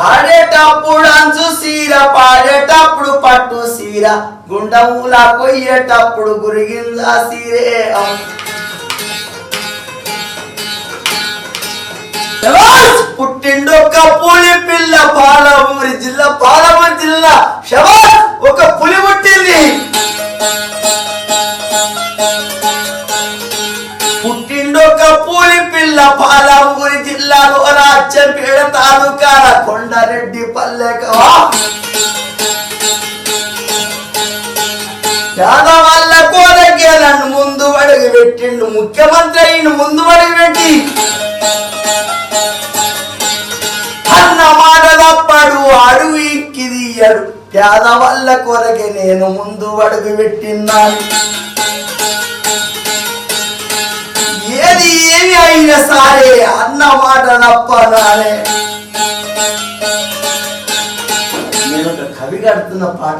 ఆడేటప్పుడు అంచు పాడేటప్పుడు పట్టు సీర గుండములా కొయ్యేటప్పుడు గురిగిందా సీరే. పుట్టిండు ఒక పులి పిల్ల పాలమూరి జిల్లా పాలమూరి జిల్లా. శబాస్ ఒక పులి పుట్టింది. పుట్టిండు ఒక పులి పిల్ల పాలమూరి జిల్లాలో తాలూకాల కొండారెడ్డి పల్లెకవా పేదవాళ్ళ కోరకే నన్ను ముందు అడుగు పెట్టిండు ముఖ్యమంత్రి అయిన ముందు అడుగు పెట్టి. అన్న మాట తప్పాడు అడుగు ఇక్కిదియ్యడు పేదవాళ్ళ కొరకే నేను ముందు అడుగు పెట్టిన్నాను. ఒక్కసారి అన్న మాట నప్పాలే నేను ఒక కవి కడుతున్న పాట